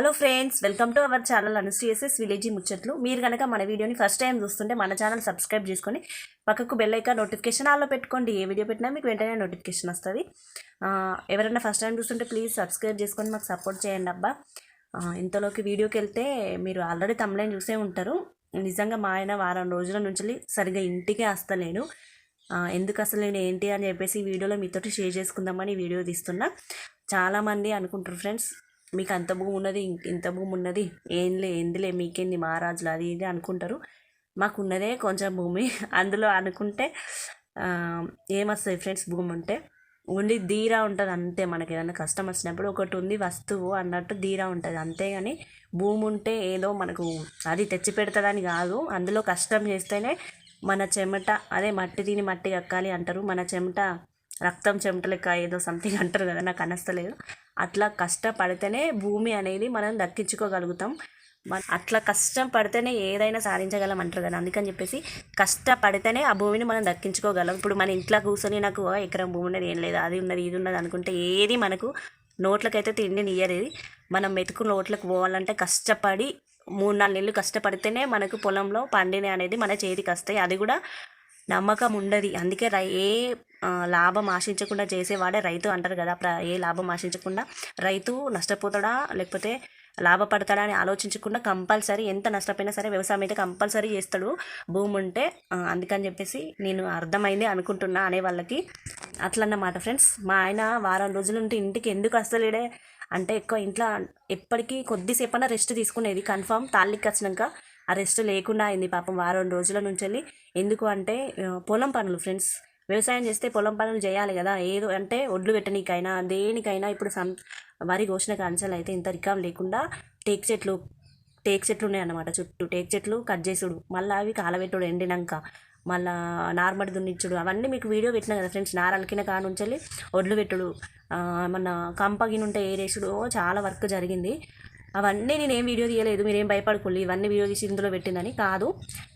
Hello friends welcome to our channel అనుశ్రీఎస్ఎస్ village ముచ్చట్లు మీరు కనుక మన వీడియోని ఫస్ట్ టైం చూస్తుంటే మన ఛానల్ సబ్స్క్రైబ్ చేసుకొని పక్కకు బెల్ ఐకాన్ నోటిఫికేషన్ ఆల్లో పెట్టుకోండి. ఏ వీడియో పెట్టినా మీకు వెంటనే నోటిఫికేషన్ వస్తుంది. ఎవరైనా ఫస్ట్ టైం చూస్తుంటే ప్లీజ్ సబ్స్క్రైబ్ చేసుకొని మాకు సపోర్ట్ చేయండి అబ్బా. ఇంతలోకి వీడియోకి వెళ్తే మీరు ఆల్రెడీ తమ్లైన్ చూసే ఉంటారు. నిజంగా మా ఆయన వారం రోజుల నుంచి సరిగా ఇంటికే వస్తలేను ఎందుకు అసలు నేను ఏంటి అని చెప్పేసి ఈ వీడియోలో మీతోటి షేర్ చేసుకుందామని వీడియో తీస్తున్నా. చాలామంది అనుకుంటారు ఫ్రెండ్స్ మీకు అంత భూమి ఉన్నది ఇంత భూమి ఉన్నది ఏంలే ఏందిలే మీకేంది మహారాజులు అది ఇది అనుకుంటారు. మాకు ఉన్నదే కొంచెం భూమి. అందులో అనుకుంటే ఏమొస్తుంది ఫ్రెండ్స్ భూమి ఉంటే? ఓన్లీ ధీరా ఉంటుంది అంతే మనకి ఏదైనా కష్టం వచ్చినప్పుడు. ఒకటి ఉంది వస్తువు అన్నట్టు ధీరా ఉంటుంది. అంతేగాని భూమి ఉంటే ఏదో మనకు అది తెచ్చి పెడతదని కాదు. అందులో కష్టం చేస్తేనే మన చెమట అదే మట్టి తిని మట్టి కక్కాలి అంటారు. మన చెమట రక్తం చెమట లెక్క ఏదో సంథింగ్ అంటారు కదా నాకు అనస్తలేదు. అట్లా కష్టపడితేనే భూమి అనేది మనం దక్కించుకోగలుగుతాం. మన అట్లా కష్టం పడితేనే ఏదైనా సాధించగలం అంటారు కదా అందుకని చెప్పేసి కష్టపడితేనే ఆ భూమిని మనం దక్కించుకోగలం. ఇప్పుడు మన ఇంట్లో కూర్చొని నాకు ఎకరం భూమి ఉన్నది ఏం లేదు అది ఉన్నది ఇది ఉన్నది అనుకుంటే ఏది మనకు నోట్లకైతే తిండి నియ్యలేదు. మనం మెతుకు నోట్లకు పోవాలంటే కష్టపడి మూడు నాలుగు నెలలు కష్టపడితేనే మనకు పొలంలో పండిన అనేది మన చేతికి వస్తాయి. అది కూడా నమ్మకం ఉండదు. అందుకే రై ఏ లాభం ఆశించకుండా చేసేవాడే రైతు అంటారు కదా. ఏ లాభం ఆశించకుండా రైతు నష్టపోతాడా? లేకపోతే లాభపడతాడా అని ఆలోచించకుండా కంపల్సరీ ఎంత నష్టపోయినా సరే వ్యవసాయం అయితే కంపల్సరీ చేస్తాడు. భూమి ఉంటే అందుకని చెప్పేసి నేను అర్థమైంది అనుకుంటున్నా అనే వాళ్ళకి అట్లన్నమాట ఫ్రెండ్స్. మా ఆయన వారం రోజుల నుండి ఇంటికి ఎందుకు వస్తలేడే? అంటే ఎక్కువ ఇంట్లో ఎప్పటికీ కొద్దిసేపన్నా రెస్ట్ తీసుకునేది. కన్ఫామ్ తాళ్ళకి వచ్చినాక ఆ రెస్ట్ లేకుండా అయింది పాపం. వారం రోజుల నుంచి వెళ్ళి ఎందుకు అంటే పొలం పనులు ఫ్రెండ్స్. వ్యవసాయం చేస్తే పొలం పనులు చేయాలి కదా. ఏదో అంటే ఒడ్లు పెట్టనీకైనా దేనికైనా ఇప్పుడు సం వరి కోసిన కంచెలు అయితే ఇంత రికాం లేకుండా టేక్ చెట్లు టేక్ చెట్లు ఉన్నాయన్నమాట చుట్టూ. టేక్ చెట్లు కట్ చేసుడు. మళ్ళీ అవి కాలబెట్టుడు ఎండినాక. మళ్ళా నార్మల్ దున్నిచ్చుడు. అవన్నీ మీకు వీడియో పెట్టిన కదా ఫ్రెండ్స్. నార కాడ నుంచి వెళ్ళి ఒడ్లు పెట్టుడు. మన కంపగిన ఉంటే ఏరేసుడు. చాలా వర్క్ జరిగింది. అవన్నీ నేను ఏం వీడియో తీయలేదు మీరేం భయపడుకోండి. ఇవన్నీ వీడియో తీసి ఇందులో పెట్టిందని కాదు.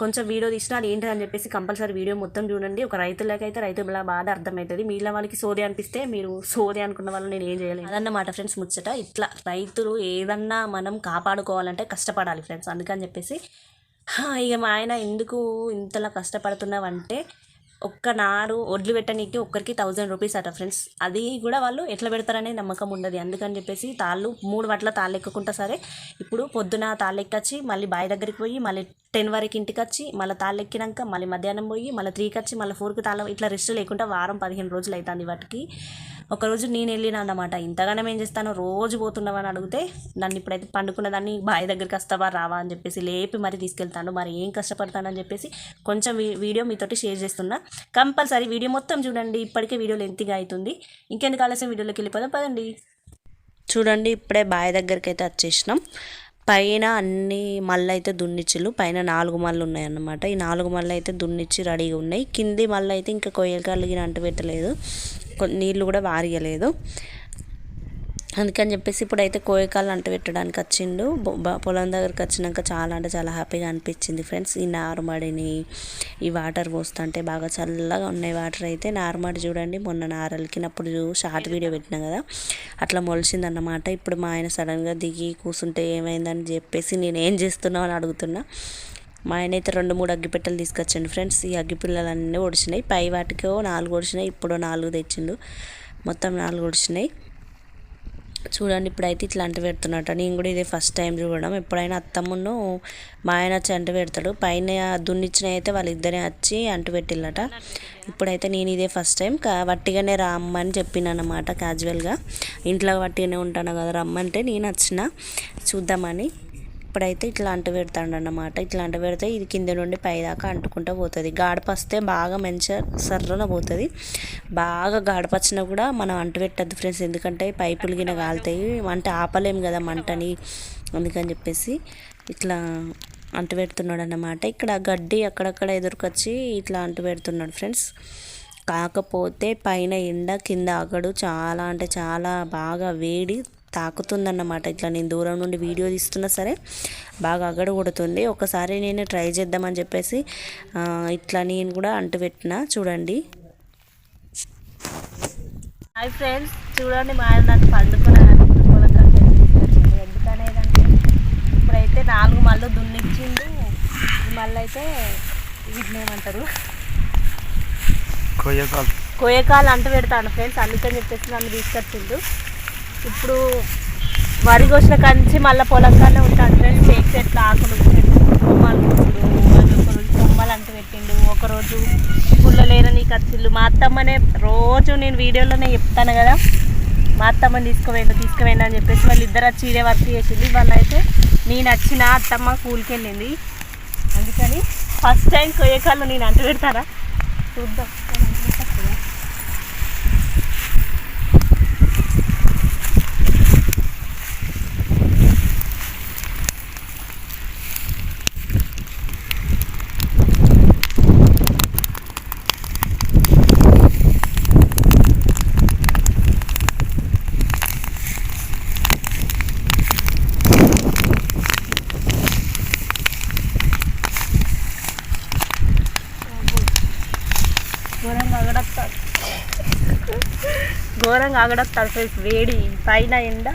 కొంచెం వీడియో తీసినా అది ఏంటని చెప్పేసి కంపల్సరీ వీడియో మొత్తం చూడండి. ఒక రైతులకైతే రైతుల బాధ అర్థమవుతుంది. మీళ్ళ వాళ్ళకి సోదే అనిపిస్తే మీరు సోది అనుకున్న వాళ్ళు నేను ఏం చేయలేదు అదన్నమాట ఫ్రెండ్స్ ముచ్చట. ఇట్లా రైతులు ఏదన్నా మనం కాపాడుకోవాలంటే కష్టపడాలి ఫ్రెండ్స్ అందుకని చెప్పేసి ఇక మా ఆయన ఎందుకు ఇంతలా కష్టపడుతున్నావంటే ఒక్క నారు ఒడ్లు పెట్టనీకి ఒక్కరికి థౌజండ్ రూపీస్ అట ఫ్రెండ్స్. అది కూడా వాళ్ళు ఎట్లా పెడతారనే నమ్మకం ఉండదు. అందుకని చెప్పేసి తాళ్ళు మూడు వట్ల తాళ్ళు ఎక్కుకుంటా సరే ఇప్పుడు పొద్దున తాళ్ళు ఎక్కచ్చి మళ్ళీ బావి దగ్గరికి పోయి మళ్ళీ టెన్ వరకు ఇంటికి వచ్చి మళ్ళీ తాళ్ళు ఎక్కినాక మళ్ళీ మధ్యాహ్నం పోయి మళ్ళీ త్రీకి వచ్చి మళ్ళీ ఫోర్కి తాళం ఇట్లా రెస్ట్ లేకుండా వారం పదిహేను రోజులు అవుతుంది వాటికి. ఒకరోజు నేను వెళ్ళిన అన్నమాట. ఇంతగానం ఏం చేస్తాను రోజు పోతున్నావని అడిగితే నన్ను ఇప్పుడైతే పండుకున్న దాన్ని బావి దగ్గరికి వస్తావా రావా? అని చెప్పేసి లేపి మరి తీసుకెళ్తాను. మరి ఏం కష్టపడతానని చెప్పేసి కొంచెం వీ- వీడియో మీతోటి షేర్ చేస్తున్నా. కంపల్సరీ వీడియో మొత్తం చూడండి. ఇప్పటికే వీడియో లెంతిగా అవుతుంది ఇంకెందుకు ఆలస్యం? వీడియోలోకి వెళ్ళిపోదాం. పదండి. చూడండి ఇప్పుడే బావి దగ్గరికి అయితే వచ్చేసినాం. పైన అన్ని మళ్ళీ అయితే దున్నిచ్చిలు పైన నాలుగు మళ్ళు ఉన్నాయి అన్నమాట ఈ నాలుగు మళ్ళీ అయితే దున్నిచ్చి రెడీగా ఉన్నాయి. కింది మళ్ళీ అయితే ఇంకా కొయ్యలు కలిగిన అంటు పెట్టలేదు. నీళ్ళు కూడా వారియలేదు. అందుకని చెప్పేసి ఇప్పుడైతే కోయకాలు అంటు పెట్టడానికి వచ్చిండు. పొలం దగ్గరికి వచ్చినాక చాలా అంటే చాలా హ్యాపీగా అనిపించింది ఫ్రెండ్స్. ఈ నారుమడిని ఈ వాటర్ పోస్తుంటే బాగా చల్లగా ఉన్నాయి వాటర్ అయితే నారుమడి చూడండి. మొన్న నారలికినప్పుడు షార్ట్ వీడియో పెట్టినా కదా అట్లా మొలిచింది అన్నమాట ఇప్పుడు మా ఆయన సడన్గా దిగి కూర్చుంటే ఏమైందని చెప్పేసి నేను ఏం చేస్తున్నావు అని అడుగుతున్నా. మా ఆయన అయితే రెండు మూడు అగ్గిపెట్టెలు తీసుకొచ్చిండు ఫ్రెండ్స్. ఈ అగ్గిపిల్లలన్నీ ఒడిచినాయి. పై వాటికో నాలుగు ఒడిచినాయి. ఇప్పుడు నాలుగు తెచ్చిండు. మొత్తం నాలుగు ఒడిచినాయి. చూడండి ఇప్పుడైతే ఇట్లా పెడుతున్నట్టు నేను కూడా ఇదే ఫస్ట్ టైం చూడడం. ఎప్పుడైనా అత్తమ్మును మా ఆయన వచ్చి అంటు పెడతాడు. పైన దున్నిచ్చిన అయితే వాళ్ళిద్దరే వచ్చి అంటు పెట్టిల్లట. ఇప్పుడైతే నేను ఇదే ఫస్ట్ టైం కా వట్టిగానే రమ్మని చెప్పిన అనమాట క్యాజువల్గా ఇంట్లో వట్టిగానే ఉంటాను కదా రమ్మంటే నేను వచ్చిన. చూద్దామని. ఇప్పుడైతే ఇట్లా అంటు పెడతాడు అన్నమాట ఇట్లా అంటు పెడితే ఇది కింద నుండి పైదాకా అంటుకుంటూ పోతుంది. గాడపస్తే బాగా మంచిగా సర్రన పోతుంది. బాగా గాడపచ్చినా కూడా మనం అంటు పెట్టద్దు ఫ్రెండ్స్. ఎందుకంటే పైపులు గిన కాలుతాయి. అంటే ఆపలేము కదా మంటని. అందుకని చెప్పేసి ఇట్లా అంటు పెడుతున్నాడు అన్నమాట ఇక్కడ గడ్డి అక్కడక్కడ ఎదురుకొచ్చి ఇట్లా అంటు పెడుతున్నాడు ఫ్రెండ్స్. కాకపోతే పైన ఎండ కింద అగడు చాలా అంటే చాలా బాగా వేడి తాకుతుందన్నమాట. ఇట్లా నేను దూరం నుండి వీడియో తీస్తున్నా సరే బాగా అగడు కొడుతుంది ఒకసారి నేను ట్రై చేద్దామని చెప్పేసి ఇట్లా నేను కూడా అంటు పెట్టిన చూడండి. హాయ్ ఫ్రెండ్స్ చూడండి మా ఆయన నాకు పండుకున్నాను ఎందుకనేదంటే ఇప్పుడైతే నాలుగు మళ్ళు దున్నిచ్చిండు. ఈ మళ్ళీ అయితే వీటిని ఏమంటారు? కొయ్యకాలు. కోయకాలు అంటు పెడతాను ఫ్రెండ్స్. అందుకని చెప్పేసి నన్ను తీసుకొచ్చిండు. ఇప్పుడు వరి కోసిన కంచి మళ్ళీ పొలం కన్నా ఉంటాడు ఫ్రెండ్స్ షేక్ చెట్లు ఆకులు కొమ్మలు ఒకరోజు కొమ్మలు అంటు పెట్టిండు ఒకరోజు పుల్లలేరని కచ్చిళ్ళు మా అత్తమ్మనే రోజు నేను వీడియోలోనే చెప్తాను కదా మా అత్తమ్మని తీసుకుపోయిండు తీసుకుపోయిండు అని చెప్పేసి వాళ్ళు ఇద్దరు వచ్చి ఇదే వర్క్ చేసింది వాళ్ళు అయితే నేను వచ్చిన అత్తమ్మ కూలికెళ్ళింది అందుకని ఫస్ట్ టైం కొయ్యకాళ్ళు నేను అంటు పెడతారా? చూద్దాం. ఘోరంగా ఆగడతాడు ఘోరంగా ఆగడతాడు ఫ్రెండ్స్ వేడి పైన ఎండ.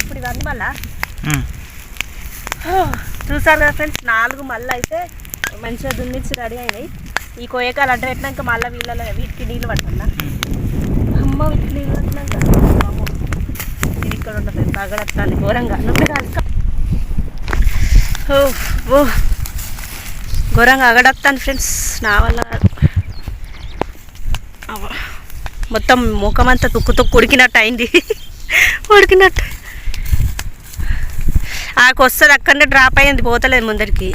ఇప్పుడు ఇవన్నీ మళ్ళా? చూసారు కదా ఫ్రెండ్స్? నాలుగు మళ్ళీ అయితే మంచిగా దున్నిచ్చి రెడీ అయినాయి. ఈ కోయకాలు అంటే పెట్టినాక మళ్ళీ వీళ్ళలో వీటికి నీళ్ళు పడుతుందా? అమ్మ వీటికి నీళ్ళు పట్టినాక. అమ్మ ఇది ఇక్కడ ఉండదు తగడత్తాను ఘోరంగా. నువ్వు ఓ ఓ. ఘోరంగా అగడత్తాను ఫ్రెండ్స్. నా వల్ల మొత్తం ముఖమంతా అంతా తుక్కు తుక్కు ఉడికినట్టు అయింది. ఉడికినట్టు. ఆకు వస్తుంది అక్కడనే డ్రాప్ అయ్యింది పోతలేదు ముందరికి.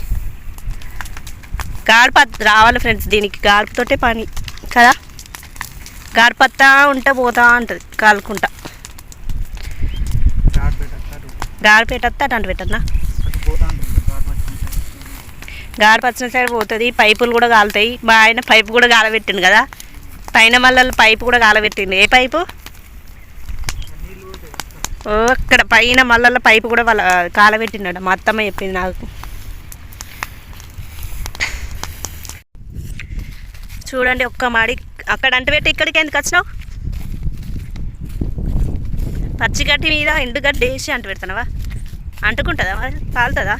గాడిపత్ రావాలి ఫ్రెండ్స్ దీనికి గాడిపతోటే పని కదా? గాడిపత్తా ఉంటే పోతా ఉంటుంది కాలుకుంటా. గాడి పెట్టద్దా అటు పెట్టద్దా గాడి పచ్చిన సైడ్ పోతుంది పైపులు కూడా కాలుతాయి. మా ఆయన పైపు కూడా కాలబెట్టిండు కదా? పైన మళ్ళీ పైపు కూడా కాలబెట్టిండు ఏ పైపు? ఓ అక్కడ పైన మళ్ళీ పైపు కూడా వాళ్ళ కాలబెట్టినాడు మా అత్తమ్మ చెప్పింది నాకు. చూడండి ఒక్క మాడి. అక్కడ అంటు పెట్టి ఇక్కడికి ఎందుకు వచ్చినావు? పచ్చిగడ్డి మీద ఎండుగడ్డి వేసి అంటు పెడతానవా? అంటుకుంటుందా మరి? కాలుతుందా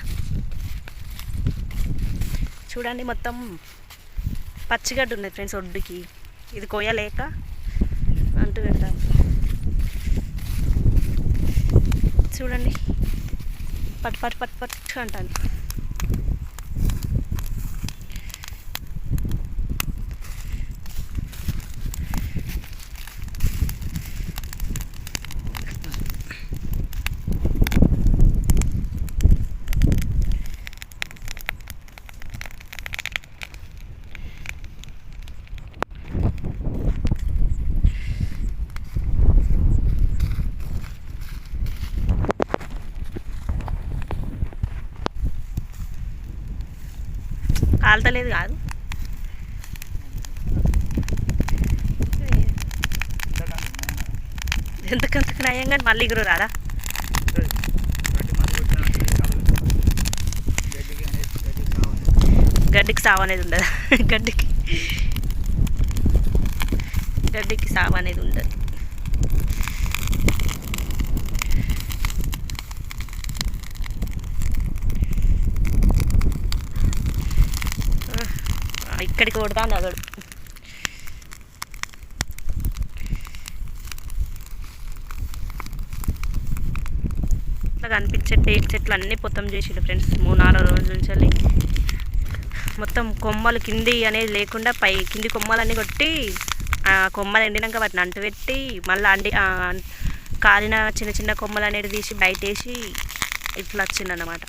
చూడండి మొత్తం పచ్చిగడ్డి ఉన్నది ఫ్రెండ్స్ ఒడ్డుకి. ఇది కొయ్యలేక అంటు పెడతాను. చూడండి. పట్ పట్ పట్ పట్ అంటాను. కాలుతలేదు కాదు. ఎంతకంతకు నయం కానీ మళ్ళీ ఎగురు రాదా గడ్డికి సావు అనేది ఉండదు. గడ్డికి. గడ్డికి సావు అనేది ఉండదు ఆ, ఇక్కడికి కొడతాను అగడు ఇట్లా కనిపించే టేక్ చెట్లు అన్నీ పొత్తం చేసిండు ఫ్రెండ్స్ మూడు నాలుగు రోజుల నుంచి మొత్తం కొమ్మలు కింది అనేది లేకుండా పై కింది కొమ్మలన్నీ కొట్టి కొమ్మలు ఎండినాక వాటిని అంటుపెట్టి మళ్ళీ అండి కాలిన చిన్న చిన్న కొమ్మలు అనేది తీసి బయట వేసి ఇట్లా వచ్చిందన్నమాట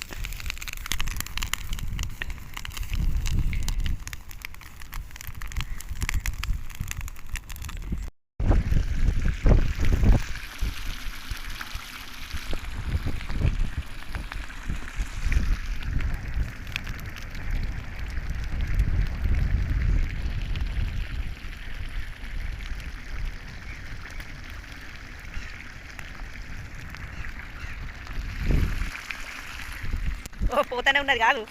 పోతానే ఉన్నది కాదు.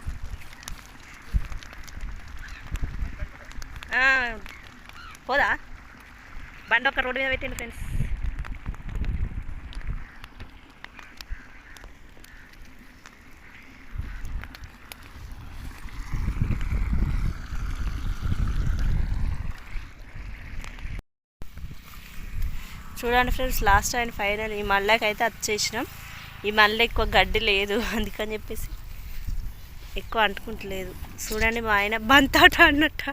ఆ, పోదా? బండి ఒక రోడ్డు మీద పెట్టిండు ఫ్రెండ్స్. చూడండి ఫ్రెండ్స్ లాస్ట్ అండ్ ఫైనల్ ఈ మళ్ళాకైతే అయితే వచ్చేసినాం ఈ మళ్ళీ ఎక్కువ గడ్డి లేదు అందుకని చెప్పేసి. ఎక్కువ అంటుకుంటలేదు. చూడండి మా ఆయన బంతాట అన్నట్టు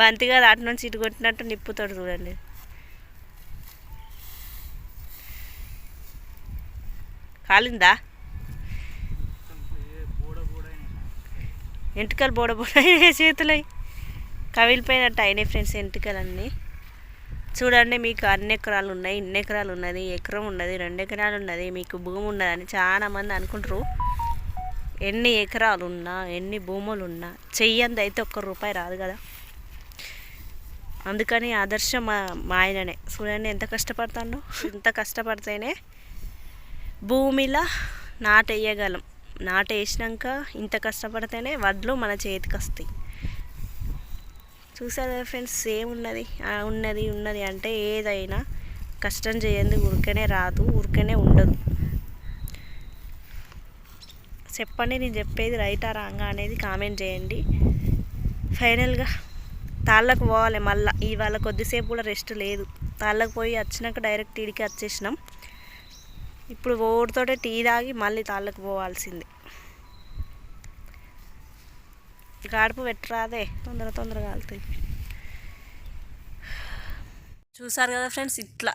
బంతి కాదు అటు నుంచి ఇటు కొట్టినట్టు నిప్పుతాడు చూడండి. కాలిందా? ఎంటుకలు బోడ బోడ చేతులై. కవిలిపోయినట్టు అయినాయి ఫ్రెండ్స్ ఎంటుకలన్నీ చూడండి మీకు అన్ని ఎకరాలు ఉన్నాయి ఇన్ని ఎకరాలు ఉన్నది ఎకరం ఉన్నది రెండు ఎకరాలు ఉన్నది మీకు భూమి ఉన్నదని చాలా మంది అనుకుంటారు. ఎన్ని ఎకరాలున్నా ఎన్ని భూములు ఉన్నా చెయ్యంది అయితే ఒక్క రూపాయి రాదు కదా. అందుకని ఆదర్శం మా మా ఆయననే. చూడండి ఎంత కష్టపడతాడో ఇంత కష్టపడితేనే భూమిలో నాటేయగలం. నాటేసినాక వేసినాక ఇంత కష్టపడితేనే వడ్లు మన చేతికి వస్తాయి. చూసారు కదా ఫ్రెండ్స్ ఏమున్నది? ఉన్నది ఉన్నది అంటే ఏదైనా కష్టం చేయంది ఉరికనే రాదు ఉరికనే ఉండదు. చెప్పండి నేను చెప్పేది రైటా రాంగా అనేది కామెంట్ చేయండి. ఫైనల్గా తాళ్ళకు పోవాలి మళ్ళీ. ఇవాళ కొద్దిసేపు కూడా రెస్ట్ లేదు. తాళ్ళకు పోయి వచ్చినాక డైరెక్ట్ ఇడికి వచ్చేసినాం. ఇప్పుడు ఓడితోటే టీ తాగి మళ్ళీ తాళ్ళకు పోవాల్సిందే. గాడుపు పెట్టరాదే. తొందర తొందరగా కాలుతాయి చూసారు కదా ఫ్రెండ్స్ ఇట్లా.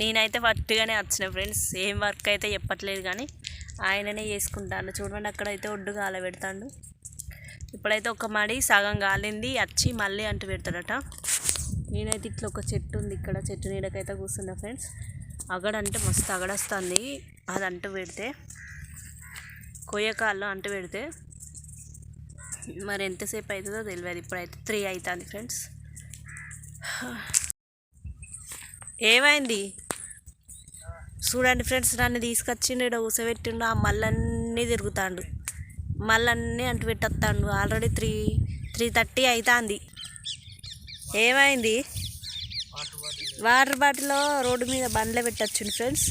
నేనైతే వట్టిగానే వచ్చిన ఫ్రెండ్స్. ఏం వర్క్ అయితే చెప్పట్లేదు కానీ. ఆయననే చేసుకుంటాను చూడండి అక్కడైతే ఒడ్డు గాల పెడతాడు. ఇప్పుడైతే ఒక మడి సగం గాలింది వచ్చి మళ్ళీ అంటు పెడతాడట. నేనైతే ఇట్లా ఒక చెట్టు ఉంది ఇక్కడ చెట్టు నీడకైతే కూర్చున్నా ఫ్రెండ్స్. అగడంటే మస్తు అగడొస్తుంది. అది అంటు పెడితే కొయ్యకాల్లో అంటు పెడితే మరి ఎంతసేపు అవుతుందో తెలియదు. ఇప్పుడైతే త్రీ అవుతుంది ఫ్రెండ్స్. ఏమైంది? చూడండి ఫ్రెండ్స్ నన్ను తీసుకొచ్చిండు ఇక్కడ కూసబెట్టిండు ఆ మళ్ళన్నీ తిరుగుతాండు. మళ్ళన్నీ అంటు పెట్టేస్తాడు ఆల్రెడీ త్రీ త్రీ థర్టీ అవుతుంది ఏమైంది? వాటర్ బాటిల్ రోడ్డు మీద బండ్లే పెట్టచ్చుండు ఫ్రెండ్స్.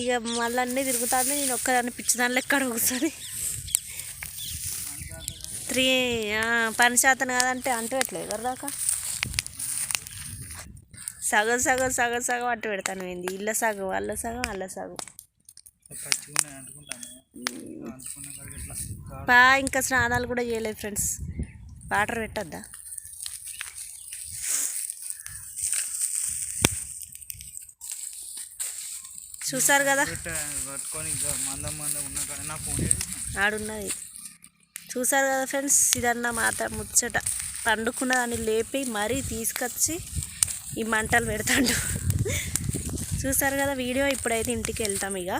ఇక మళ్ళీ అన్నీ తిరుగుతాను నేను ఒక్కదాన్ని పిచ్చిదానిలో ఎక్కడ కూర్చొని. త్రీ పని శాతం కాదంటే అంటూ పెట్టలేదు. ఎవరిదాకా? సగం సగం సగం సగం అట్టు పెడతాను ఏంది? ఇళ్ళ సగం వాళ్ళ సగం వాళ్ళ సగం. పా ఇంకా స్నానాలు కూడా చేయలేదు ఫ్రెండ్స్. వాటర్ పెట్టద్దా? చూసారు కదా? ఆడున్నది. చూసారు కదా ఫ్రెండ్స్ ఇదన్న మాత ముచ్చట. పండుకున్న దాన్ని లేపి మరీ తీసుకొచ్చి ఈ మంటలు పెడతాడు. చూసారు కదా వీడియో? ఇప్పుడైతే ఇంటికి వెళ్తాం ఇక.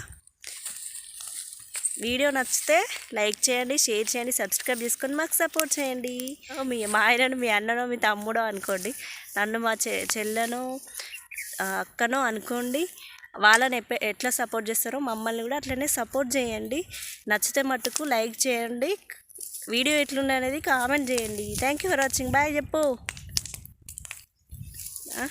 వీడియో నచ్చితే లైక్ చేయండి షేర్ చేయండి సబ్స్క్రైబ్ చేసుకొని మాకు సపోర్ట్ చేయండి. ఓ మీ మా ఆయనను మీ అన్ననో మీ తమ్ముడో అనుకోండి. నన్ను మా చె చెల్లెనో అక్కనో అనుకోండి. వాళ్ళని ఎట్లా సపోర్ట్ చేస్తారో మమ్మల్ని కూడా అట్లనే సపోర్ట్ చేయండి. నచ్చితే మట్టుకు లైక్ చేయండి. వీడియో ఎట్లుంది అనేది కామెంట్ చేయండి. Thank you for watching bye చెప్పు. ఆ?